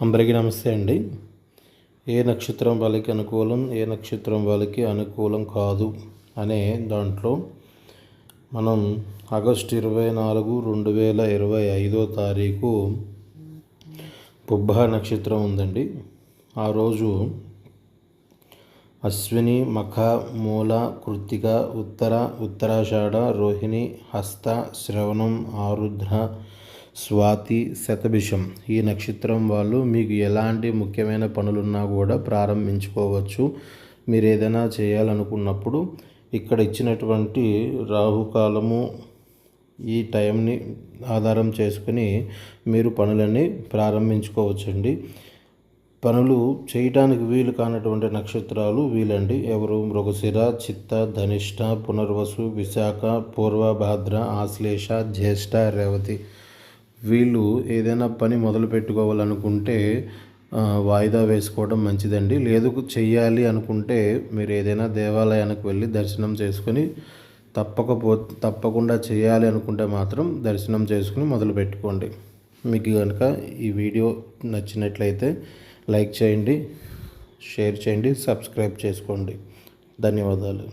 అందరికీ నమస్తే అండి. ఏ నక్షత్రం వాళ్ళకి అనుకూలం ఏ నక్షత్రం వాళ్ళకి అనుకూలం కాదు అనే దాంట్లో మనం ఆగస్టు ఇరవై నాలుగు రెండు వేల ఇరవై ఐదో తారీఖు పుబ్బ నక్షత్రం ఉందండి. ఆ రోజు అశ్విని మఖ మూల కృత్తిక ఉత్తర ఉత్తరాషాఢ రోహిణి హస్త శ్రవణం ఆరుద్ర స్వాతి శతభిషం. ఈ నక్షత్రం వాళ్ళు మీకు ఎలాంటి ముఖ్యమైన పనులున్నా కూడా ప్రారంభించుకోవచ్చు. మీరు ఏదైనా చేయాలనుకున్నప్పుడు ఇక్కడ ఇచ్చినటువంటి రాహుకాలము ఈ టైంని ఆధారం చేసుకుని మీరు పనులన్నీ ప్రారంభించుకోవచ్చండి. పనులు చేయటానికి వీలు కానటువంటి నక్షత్రాలు వీలండి. ఎవరు మృగశిర చిత్త ధనిష్ట పునర్వసు విశాఖ పూర్వభాద్ర ఆశ్లేష జ్యేష్ఠ రేవతి వీళ్ళు ఏదైనా పని మొదలు పెట్టుకోవాలనుకుంటే వాయిదా వేసుకోవడం మంచిదండి. లేదు చెయ్యాలి అనుకుంటే మీరు ఏదైనా దేవాలయానికి వెళ్ళి దర్శనం చేసుకొని తప్పకపో తప్పకుండా చేయాలి అనుకుంటే మాత్రం దర్శనం చేసుకుని మొదలు పెట్టుకోండి. మీకు కనుక ఈ వీడియో నచ్చినట్లయితే లైక్ చేయండి షేర్ చేయండి సబ్స్క్రైబ్ చేసుకోండి. ధన్యవాదాలు.